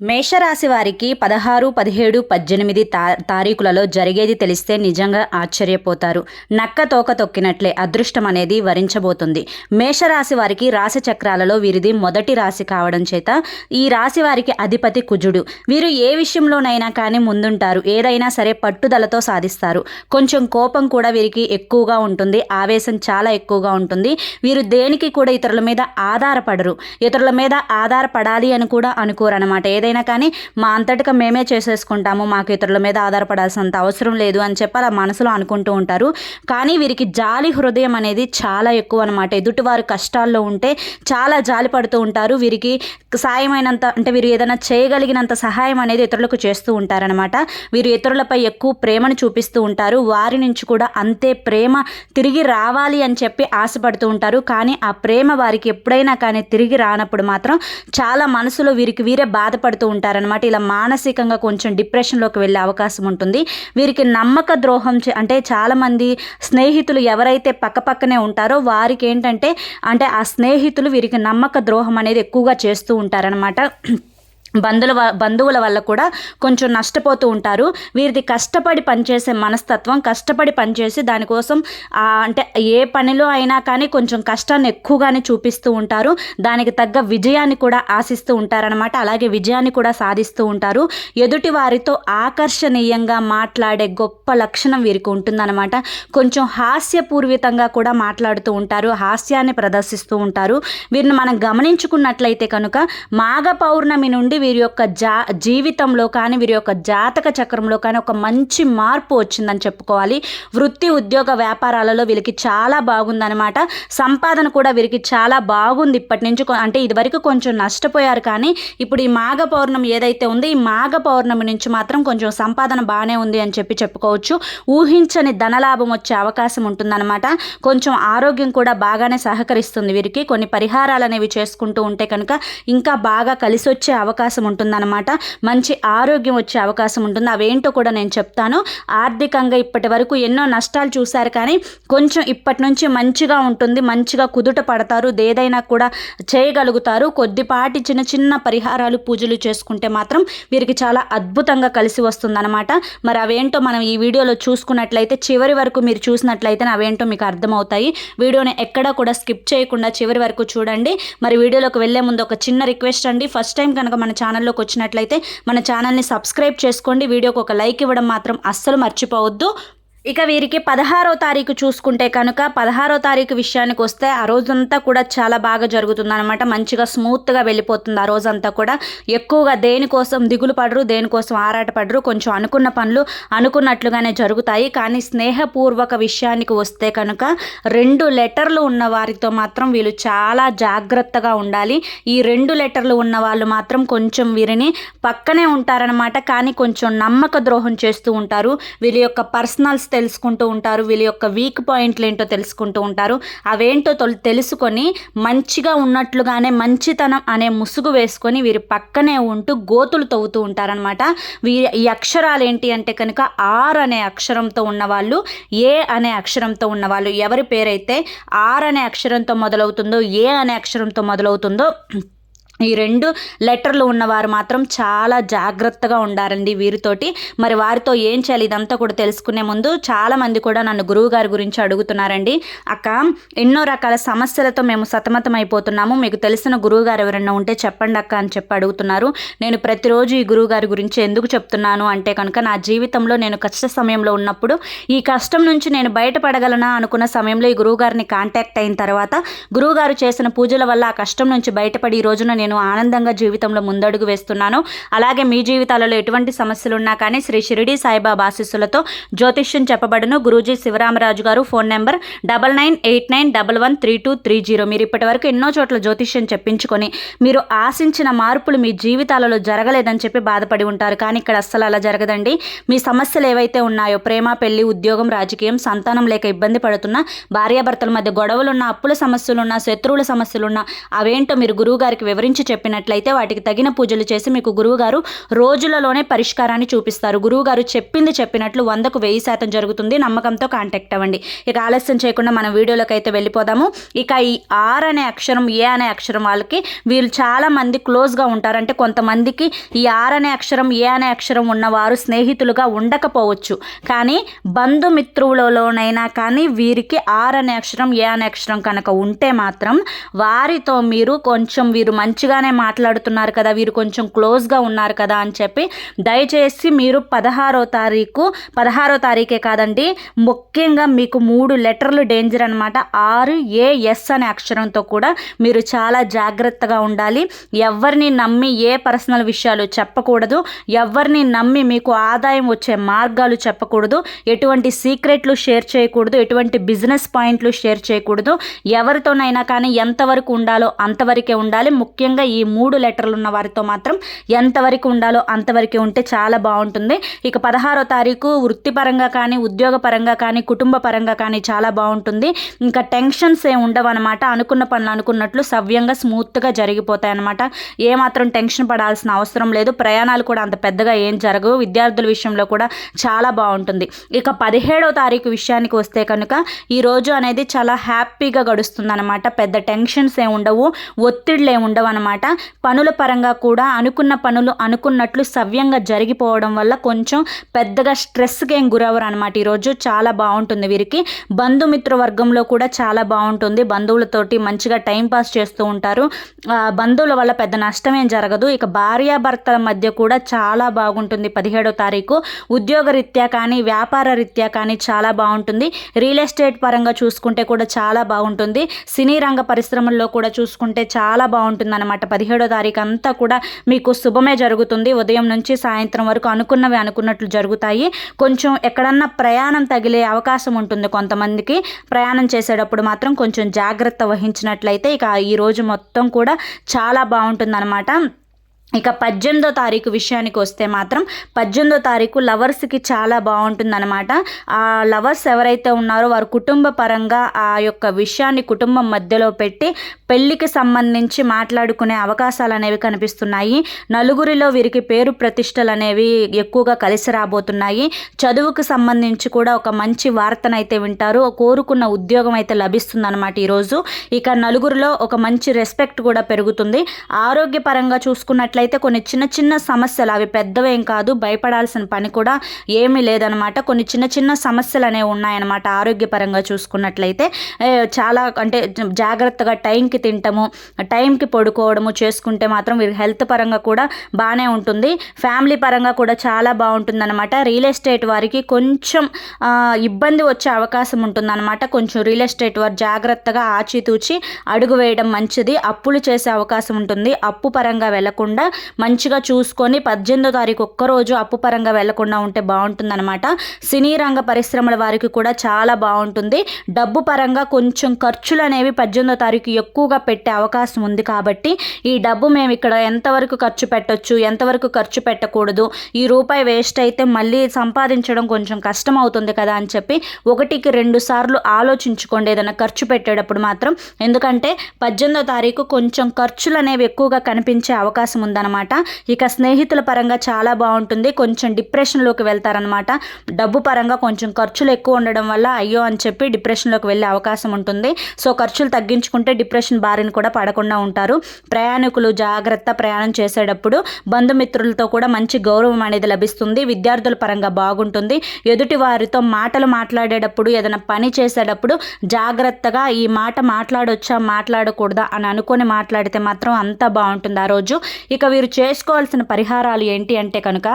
మేషరాశి వారికి పదహారు పదిహేడు పద్దెనిమిది తా తారీఖులలో జరిగేది తెలిస్తే నిజంగా ఆశ్చర్యపోతారు. నక్క తోక తొక్కినట్లే అదృష్టం అనేది వరించబోతుంది. మేషరాశి వారికి రాశి చక్రాలలో వీరిది మొదటి రాశి కావడం చేత ఈ రాశి వారికి అధిపతి కుజుడు. వీరు ఏ విషయంలోనైనా కానీ ముందుంటారు. ఏదైనా సరే పట్టుదలతో సాధిస్తారు. కొంచెం కోపం కూడా వీరికి ఎక్కువగా ఉంటుంది. ఆవేశం చాలా ఎక్కువగా ఉంటుంది. వీరు దేనికి కూడా ఇతరుల మీద ఆధారపడరు. ఇతరుల మీద ఆధారపడాలి అని కూడా అనుకోరు అనమాట ఏదైనా కానీ మా అంతటిగా మేమే చేసేసుకుంటాము. మాకు ఇతరుల మీద ఆధారపడాల్సినంత అవసరం లేదు అని చెప్పి అలా మనసులో అనుకుంటూ ఉంటారు. కానీ వీరికి జాలి హృదయం అనేది చాలా ఎక్కువ అనమాట ఎదుటివారు కష్టాల్లో ఉంటే చాలా జాలి పడుతూ ఉంటారు. వీరికి సాయమైనంత అంటే వీరు ఏదైనా చేయగలిగినంత సహాయం అనేది ఇతరులకు చేస్తూ ఉంటారనమాట వీరు ఇతరులపై ఎక్కువ ప్రేమను చూపిస్తూ ఉంటారు. వారి నుంచి కూడా అంతే ప్రేమ తిరిగి రావాలి అని చెప్పి ఆశపడుతూ ఉంటారు. కానీ ఆ ప్రేమ వారికి ఎప్పుడైనా కానీ తిరిగి రానప్పుడు మాత్రం చాలా మనసులో వీరికి వీరే బాధపడుతూ ఉంటారనమాట ఇలా మానసికంగా కొంచెం డిప్రెషన్లోకి వెళ్ళే అవకాశం ఉంటుంది. వీరికి నమ్మక ద్రోహం చే- అంటే చాలామంది స్నేహితులు ఎవరైతే పక్కపక్కనే ఉంటారో వారికి ఏంటంటే అంటే ఆ స్నేహితులు వీరికి నమ్మక ద్రోహం అనేది ఎక్కువగా చేస్తూ ఉంటారనమాట బంధువుల బంధువుల వల్ల కూడా కొంచెం నష్టపోతూ ఉంటారు. వీరిది కష్టపడి పనిచేసే మనస్తత్వం కష్టపడి పనిచేసి దానికోసం అంటే ఏ పనిలో అయినా కానీ కొంచెం కష్టాన్ని ఎక్కువగానే చూపిస్తూ ఉంటారు. దానికి తగ్గ విజయాన్ని కూడా ఆశిస్తూ ఉంటారనమాట అలాగే విజయాన్ని కూడా సాధిస్తూ ఉంటారు. ఎదుటి వారితో ఆకర్షణీయంగా మాట్లాడే గొప్ప లక్షణం వీరికి ఉంటుందన్నమాట. కొంచెం హాస్యపూర్వితంగా కూడా మాట్లాడుతూ ఉంటారు. హాస్యాన్ని ప్రదర్శిస్తూ ఉంటారు. వీరిని మనం గమనించుకున్నట్లయితే కనుక మాఘ పౌర్ణమి నుండి వీరి యొక్క జా జీవితంలో కానీ వీరి యొక్క జాతక చక్రంలో కానీ ఒక మంచి మార్పు వచ్చిందని చెప్పుకోవాలి. వృత్తి ఉద్యోగ వ్యాపారాలలో వీరికి చాలా బాగుందనమాట సంపాదన కూడా వీరికి చాలా బాగుంది ఇప్పటి నుంచి. అంటే ఇదివరకు కొంచెం నష్టపోయారు కానీ ఇప్పుడు ఈ మాఘ పౌర్ణమి ఏదైతే ఉందో ఈ మాఘ పౌర్ణమి నుంచి మాత్రం కొంచెం సంపాదన బాగానే ఉంది అని చెప్పి చెప్పుకోవచ్చు. ఊహించని ధనలాభం వచ్చే అవకాశం ఉంటుందన్నమాట. కొంచెం ఆరోగ్యం కూడా బాగానే సహకరిస్తుంది వీరికి. కొన్ని పరిహారాలు అనేవి చేసుకుంటూ ఉంటే కనుక ఇంకా బాగా కలిసి వచ్చే అవకాశం ఉంటుందన్నమాట. మంచి ఆరోగ్యం వచ్చే అవకాశం ఉంటుంది. అవేంటో కూడా నేను చెప్తాను. ఆర్థికంగా ఇప్పటి వరకు ఎన్నో నష్టాలు చూశారు కానీ కొంచెం ఇప్పటి నుంచి మంచిగా ఉంటుంది. మంచిగా కుదుట పడతారు. ఏదైనా కూడా చేయగలుగుతారు. కొద్దిపాటి చిన్న చిన్న పరిహారాలు పూజలు చేసుకుంటే మాత్రం వీరికి చాలా అద్భుతంగా కలిసి వస్తుందన్నమాట. మరి అవేంటో మనం ఈ వీడియోలో చూసుకున్నట్లయితే చివరి వరకు మీరు చూసినట్లయితే అవేంటో మీకు అర్థమవుతాయి. వీడియోని ఎక్కడా కూడా స్కిప్ చేయకుండా చివరి వరకు చూడండి. మరి వీడియోలోకి వెళ్ళే ముందు ఒక చిన్న రిక్వెస్ట్ అండి. ఫస్ట్ టైం కనుక మన ఛానల్లోకి వచ్చినట్లయితే మన ఛానల్ని సబ్స్క్రైబ్ చేసుకోండి. వీడియోకి ఒక లైక్ ఇవ్వడం మాత్రం అస్సలు మర్చిపోవద్దు. ఇక వీరికి పదహారో తారీఖు చూసుకుంటే కనుక పదహారో తారీఖు విషయానికి వస్తే ఆ రోజంతా కూడా చాలా బాగా జరుగుతుంది అనమాట మంచిగా స్మూత్గా వెళ్ళిపోతుంది ఆ రోజంతా కూడా. ఎక్కువగా దేనికోసం దిగులు పడరు దేనికోసం ఆరాటపడరు కొంచెం అనుకున్న పనులు అనుకున్నట్లుగానే జరుగుతాయి. కానీ స్నేహపూర్వక విషయానికి వస్తే కనుక రెండు లెటర్లు ఉన్న వారితో మాత్రం వీళ్ళు చాలా జాగ్రత్తగా ఉండాలి. ఈ రెండు లెటర్లు ఉన్న వాళ్ళు మాత్రం కొంచెం వీరిని పక్కనే ఉంటారనమాట కానీ కొంచెం నమ్మక ద్రోహం చేస్తూ ఉంటారు. వీళ్ళ యొక్క పర్సనల్ తెలుసుకుంటూ ఉంటారు వీళ్ళ యొక్క వీక్ పాయింట్లు ఏంటో తెలుసుకుంటూ ఉంటారు. అవేంటో తొల్- తెలుసుకొని మంచిగా ఉన్నట్లుగానే మంచితనం అనే ముసుగు వేసుకొని వీరి పక్కనే ఉంటూ గోతులు తవ్వుతూ ఉంటారనమాట వీరి ఈ అక్షరాలు ఏంటి అంటే కనుక ఆర్ అనే అక్షరంతో ఉన్నవాళ్ళు ఏ అనే అక్షరంతో ఉన్నవాళ్ళు. ఎవరి పేరైతే ఆర్ అనే అక్షరంతో మొదలవుతుందో ఏ అనే అక్షరంతో మొదలవుతుందో ఈ రెండు లెటర్లు ఉన్నవారు మాత్రం చాలా జాగ్రత్తగా ఉండారండి వీరితోటి. మరి వారితో ఏం చేయాలి ఇదంతా కూడా తెలుసుకునే ముందు చాలామంది కూడా నన్ను గురువు గారి గురించి అడుగుతున్నారండి. అక్క ఎన్నో రకాల సమస్యలతో మేము సతమతం అయిపోతున్నాము మీకు తెలిసిన గురువు గారు ఎవరైనా ఉంటే చెప్పండి అక్క అని చెప్పి అడుగుతున్నారు. నేను ప్రతిరోజు ఈ గురువు గారి గురించి ఎందుకు చెప్తున్నాను అంటే కనుక నా జీవితంలో నేను కష్ట సమయంలో ఉన్నప్పుడు ఈ కష్టం నుంచి నేను బయటపడగలనా అనుకున్న సమయంలో ఈ గురువు గారిని కాంటాక్ట్ అయిన తర్వాత గురువు గారు చేసిన పూజల వల్ల ఆ కష్టం నుంచి బయటపడి ఈ రోజున నేను ఆనందంగా జీవితంలో ముందడుగు వేస్తున్నాను. అలాగే మీ జీవితాలలో ఎటువంటి సమస్యలు ఉన్నా కానీ శ్రీ షిరిడి సాయిబాబా ఆశీస్సులతో జ్యోతిష్యం చెప్పబడును. గురూజీ శివరామరాజు గారు phone number double nine eight nine double one three two three zero. మీరు ఇప్పటి వరకు ఎన్నో చోట్ల జ్యోతిష్యం చెప్పించుకొని మీరు ఆశించిన మార్పులు మీ జీవితాలలో జరగలేదని చెప్పి బాధపడి ఉంటారు. కానీ ఇక్కడ అస్సలు అలా జరగదండి. మీ సమస్యలు ఏవైతే ఉన్నాయో ప్రేమ పెళ్ళి ఉద్యోగం రాజకీయం సంతానం లేక ఇబ్బంది పడుతున్న భార్యాభర్తల మధ్య గొడవలున్న అప్పుల సమస్యలున్న శత్రువుల సమస్యలున్న అవేంటో మీరు గురువు గారికి వివరించి గురించి చెప్పినట్లయితే వాటికి తగిన పూజలు చేసి మీకు గురువుగారు రోజులలోనే పరిష్కారాన్ని చూపిస్తారు. గురువుగారు చెప్పింది చెప్పినట్లు వందకు వెయ్యి శాతం జరుగుతుంది. నమ్మకంతో కాంటాక్ట్ అవ్వండి. ఇక ఆలస్యం చేయకుండా మనం వీడియోలోకి అయితే వెళ్ళిపోదాము. ఇక ఈ ఆర్ అనే అక్షరం ఏ అనే అక్షరం వాళ్ళకి వీళ్ళు చాలా మంది క్లోజ్గా ఉంటారు. అంటే కొంతమందికి ఈ ఆర్ అనే అక్షరం ఏ అనే అక్షరం ఉన్నవారు స్నేహితులుగా ఉండకపోవచ్చు. కానీ బంధుమిత్రులలోనైనా కానీ వీరికి ఆర్ అనే అక్షరం ఏ అనే అక్షరం కనుక ఉంటే మాత్రం వారితో మీరు కొంచెం వీరు మంచి మంచిగానే మాట్లాడుతున్నారు కదా వీరు కొంచెం క్లోజ్గా ఉన్నారు కదా అని చెప్పి దయచేసి మీరు పదహారో తారీఖు పదహారో తారీఖే కాదండి ముఖ్యంగా మీకు మూడు లెటర్లు డేంజర్ అనమాట ఆరు ఏ ఎస్ అనే అక్షరంతో కూడా మీరు చాలా జాగ్రత్తగా ఉండాలి. ఎవరిని నమ్మి ఏ పర్సనల్ విషయాలు చెప్పకూడదు. ఎవరిని నమ్మి మీకు ఆదాయం వచ్చే మార్గాలు చెప్పకూడదు. ఎటువంటి సీక్రెట్లు షేర్ చేయకూడదు. ఎటువంటి బిజినెస్ పాయింట్లు షేర్ చేయకూడదు. ఎవరితోనైనా కానీ ఎంతవరకు ఉండాలో అంతవరకే ఉండాలి. ముఖ్యంగా ఈ మూడు లెటర్లు ఉన్న వారితో మాత్రం ఎంతవరకు ఉండాలో అంతవరకు ఉంటే చాలా బాగుంటుంది. ఇక పదహారో తారీఖు వృత్తిపరంగా కానీ ఉద్యోగపరంగా కానీ కుటుంబ పరంగా కానీ చాలా బాగుంటుంది. ఇంకా టెన్షన్స్ ఏమి ఉండవు అనమాట అనుకున్న పనులు అనుకున్నట్లు సవ్యంగా స్మూత్గా జరిగిపోతాయి అనమాట ఏమాత్రం టెన్షన్ పడాల్సిన అవసరం లేదు. ప్రయాణాలు కూడా అంత పెద్దగా ఏం జరగవు. విద్యార్థుల విషయంలో కూడా చాలా బాగుంటుంది. ఇక పదిహేడో తారీఖు విషయానికి వస్తే కనుక ఈ రోజు అనేది చాలా హ్యాపీగా గడుస్తుంది అనమాట పెద్ద టెన్షన్స్ ఏమి ఉండవు. ఒత్తిళ్ళు ఏమి ఉండవు అనమాట పనుల పరంగా కూడా అనుకున్న పనులు అనుకున్నట్లు సవ్యంగా జరిగిపోవడం వల్ల కొంచెం పెద్దగా స్ట్రెస్కి ఏం గురవరు అనమాట ఈరోజు చాలా బాగుంటుంది వీరికి. బంధుమిత్ర వర్గంలో కూడా చాలా బాగుంటుంది. బంధువులతోటి మంచిగా టైం పాస్ చేస్తూ ఉంటారు. బంధువుల వల్ల పెద్ద నష్టం ఏం జరగదు. ఇక భార్యాభర్తల మధ్య కూడా చాలా బాగుంటుంది. పదిహేడో తారీఖు ఉద్యోగ రీత్యా కానీ వ్యాపార రీత్యా కానీ చాలా బాగుంటుంది. రియల్ ఎస్టేట్ పరంగా చూసుకుంటే కూడా చాలా బాగుంటుంది. సినీ రంగ పరిశ్రమల్లో కూడా చూసుకుంటే చాలా బాగుంటుంది అనమాట పదిహేడో తారీఖు అంతా కూడా మీకు శుభమే జరుగుతుంది. ఉదయం నుంచి సాయంత్రం వరకు అనుకున్నవి అనుకున్నట్లు జరుగుతాయి. కొంచెం ఎక్కడన్నా ప్రయాణం తగిలే అవకాశం ఉంటుంది కొంతమందికి. ప్రయాణం చేసేటప్పుడు మాత్రం కొంచెం జాగ్రత్త వహించినట్లయితే ఇక ఈరోజు మొత్తం కూడా చాలా బాగుంటుంది ఇక పద్దెనిమిదో తారీఖు విషయానికి వస్తే మాత్రం పద్దెనిమిదో తారీఖు లవర్స్కి చాలా బాగుంటుందన్నమాట. ఆ లవర్స్ ఎవరైతే ఉన్నారో వారు కుటుంబ పరంగా ఆ యొక్క విషయాన్ని కుటుంబం మధ్యలో పెట్టి పెళ్ళికి సంబంధించి మాట్లాడుకునే అవకాశాలు అనేవి కనిపిస్తున్నాయి. నలుగురిలో వీరికి పేరు ప్రతిష్టలు అనేవి ఎక్కువగా కలిసి రాబోతున్నాయి. చదువుకు సంబంధించి కూడా ఒక మంచి వార్తనైతే వింటారు. కోరుకున్న ఉద్యోగం అయితే లభిస్తుంది ఈరోజు ఇక నలుగురిలో ఒక మంచి రెస్పెక్ట్ కూడా పెరుగుతుంది. ఆరోగ్యపరంగా చూసుకున్నట్లయితే అయితే కొన్ని చిన్న చిన్న సమస్యలు అవి పెద్దవేం కాదు భయపడాల్సిన పని కూడా ఏమీ లేదనమాట కొన్ని చిన్న చిన్న సమస్యలు అనేవి ఉన్నాయన్నమాట ఆరోగ్యపరంగా చూసుకున్నట్లయితే. చాలా అంటే జాగ్రత్తగా టైంకి తింటము టైంకి పడుకోవడము చేసుకుంటే మాత్రం వీరి హెల్త్ పరంగా కూడా బాగానే ఉంటుంది. ఫ్యామిలీ పరంగా కూడా చాలా బాగుంటుందన్నమాట. రియల్ ఎస్టేట్ వారికి కొంచెం ఇబ్బంది వచ్చే అవకాశం ఉంటుందన్నమాట. కొంచెం రియల్ ఎస్టేట్ వారు జాగ్రత్తగా ఆచితూచి అడుగు వేయడం మంచిది. అప్పులు చేసే అవకాశం ఉంటుంది. అప్పు పరంగా వెళ్ళకుండా మంచిగా చూసుకొని పద్దెనిమిదో తారీఖు ఒక్కరోజు అప్పు పరంగా వెళ్ళకుండా ఉంటే బాగుంటుందన్నమాట. సినీ రంగ పరిశ్రమల వారికి కూడా చాలా బాగుంటుంది. డబ్బు పరంగా కొంచెం ఖర్చులు అనేవి పద్దెనిమిదో తారీఖు ఎక్కువగా పెట్టే అవకాశం ఉంది కాబట్టి ఈ డబ్బు మేము ఇక్కడ ఎంతవరకు ఖర్చు పెట్టొచ్చు ఎంతవరకు ఖర్చు పెట్టకూడదు ఈ రూపాయి వేస్ట్ అయితే మళ్ళీ సంపాదించడం కొంచెం కష్టం అవుతుంది కదా అని చెప్పి ఒకటికి రెండు సార్లు ఆలోచించుకోండి ఏదైనా ఖర్చు పెట్టేటప్పుడు మాత్రం. ఎందుకంటే పద్దెనిమిదో తారీఖు కొంచెం ఖర్చులు అనేవి ఎక్కువగా కనిపించే అవకాశం ఉంది. ఉంటుందన్నమాట ఇక స్నేహితుల పరంగా చాలా బాగుంటుంది. కొంచెం డిప్రెషన్లోకి వెళ్తారనమాట డబ్బు పరంగా కొంచెం ఖర్చులు ఎక్కువ ఉండడం వల్ల అయ్యో అని చెప్పి డిప్రెషన్లోకి వెళ్ళే అవకాశం ఉంటుంది. సో ఖర్చులు తగ్గించుకుంటే డిప్రెషన్ బారిన కూడా పడకుండా ఉంటారు. ప్రయాణికులు జాగ్రత్త ప్రయాణం చేసేటప్పుడు బంధుమిత్రులతో కూడా మంచి గౌరవం అనేది లభిస్తుంది. విద్యార్థుల పరంగా బాగుంటుంది. ఎదుటి వారితో మాటలు మాట్లాడేటప్పుడు ఏదైనా పని చేసేటప్పుడు జాగ్రత్తగా ఈ మాట మాట్లాడొచ్చా మాట్లాడకూడదా అని అనుకొని మాట్లాడితే మాత్రం అంతా బాగుంటుంది ఆ రోజు. ఇక వీరు చేసుకోవాల్సిన పరిహారాలు ఏంటి అంటే కనుక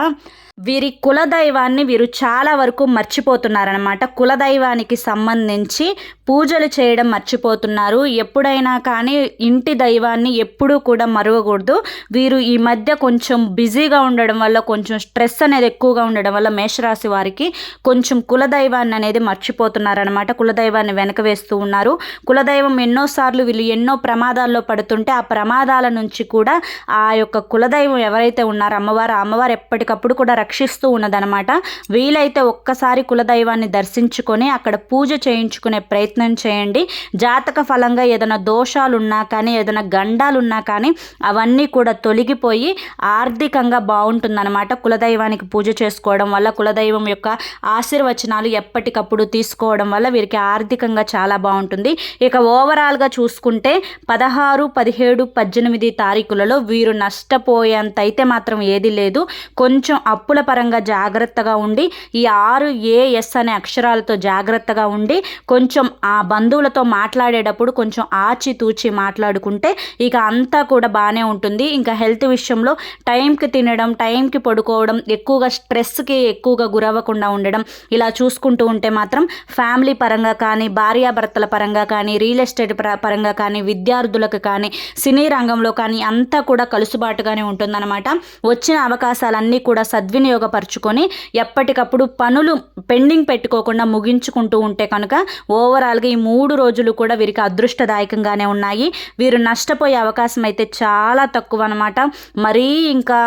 వీరి కులదైవాన్ని వీరు చాలా వరకు మర్చిపోతున్నారనమాట కులదైవానికి సంబంధించి పూజలు చేయడం మర్చిపోతున్నారు. ఎప్పుడైనా కానీ ఇంటి దైవాన్ని ఎప్పుడూ కూడా మరవకూడదు. వీరు ఈ మధ్య కొంచెం బిజీగా ఉండడం వల్ల కొంచెం స్ట్రెస్ అనేది ఎక్కువగా ఉండడం వల్ల మేషరాశి వారికి కొంచెం కులదైవాన్ని అనేది మర్చిపోతున్నారనమాట కులదైవాన్ని వెనక వేస్తూ ఉన్నారు. కులదైవం ఎన్నోసార్లు వీళ్ళు ఎన్నో ప్రమాదాల్లో పడుతుంటే ఆ ప్రమాదాల నుంచి కూడా ఆ యొక్క కులదైవం ఎవరైతే ఉన్నారో అమ్మవారు అమ్మవారు ఎప్పటికప్పుడు కూడా రక్షిస్తూ ఉన్నదనమాట వీలైతే ఒక్కసారి కులదైవాన్ని దర్శించుకొని అక్కడ పూజ చేయించుకునే ప్రయత్నం చేయండి. జాతక ఫలంగా ఏదైనా దోషాలున్నా కానీ ఏదైనా గండాలు ఉన్నా కానీ అవన్నీ కూడా తొలగిపోయి ఆర్థికంగా బాగుంటుందన్నమాట కులదైవానికి పూజ చేసుకోవడం వల్ల. కులదైవం యొక్క ఆశీర్వచనాలు ఎప్పటికప్పుడు తీసుకోవడం వల్ల వీరికి ఆర్థికంగా చాలా బాగుంటుంది. ఇక ఓవరాల్గా చూసుకుంటే పదహారు పదిహేడు పద్దెనిమిది తారీఖులలో వీరు నష్ట నష్టపోయేంత అయితే మాత్రం ఏది లేదు. కొంచెం అప్పుల పరంగా జాగ్రత్తగా ఉండి ఈ ఆరు ఏఎస్ అనే అక్షరాలతో జాగ్రత్తగా ఉండి కొంచెం ఆ బంధువులతో మాట్లాడేటప్పుడు కొంచెం ఆచితూచి మాట్లాడుకుంటే ఇక అంతా కూడా బాగానే ఉంటుంది. ఇంకా హెల్త్ విషయంలో టైంకి తినడం టైంకి పడుకోవడం ఎక్కువగా స్ట్రెస్కి ఎక్కువగా గురవ్వకుండా ఉండడం ఇలా చూసుకుంటూ ఉంటే మాత్రం ఫ్యామిలీ పరంగా కానీ భార్యాభర్తల పరంగా కానీ రియల్ ఎస్టేట్ పరంగా కానీ విద్యార్థులకు కానీ సినీ రంగంలో కానీ అంతా కూడా కలుసుబాటు కలుసుబాటుగానే ఉంటుందన్నమాట. వచ్చిన అవకాశాలన్నీ కూడా సద్వినియోగపరుచుకొని ఎప్పటికప్పుడు పనులు పెండింగ్ పెట్టుకోకుండా ముగించుకుంటూ ఉంటే కనుక ఓవరాల్గా ఈ మూడు రోజులు కూడా వీరికి అదృష్టదాయకంగానే ఉన్నాయి. వీరు నష్టపోయే అవకాశం అయితే చాలా తక్కువ అనమాట మరీ ఇంకా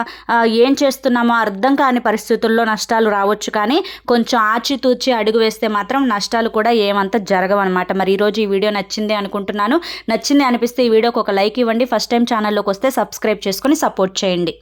ఏం చేస్తున్నామో అర్థం కాని పరిస్థితుల్లో నష్టాలు రావచ్చు కానీ కొంచెం ఆచితూచి అడుగు వేస్తే మాత్రం నష్టాలు కూడా ఏమంత జరగవన్నమాట. మరి ఈరోజు ఈ వీడియో నచ్చింది అనుకుంటున్నాను. నచ్చింది అనిపిస్తే ఈ వీడియోకి ఒక లైక్ ఇవ్వండి. ఫస్ట్ టైం ఛానల్లోకి వస్తే సబ్స్క్రైబ్ చేసుకొని సపోర్ట్ చేయండి.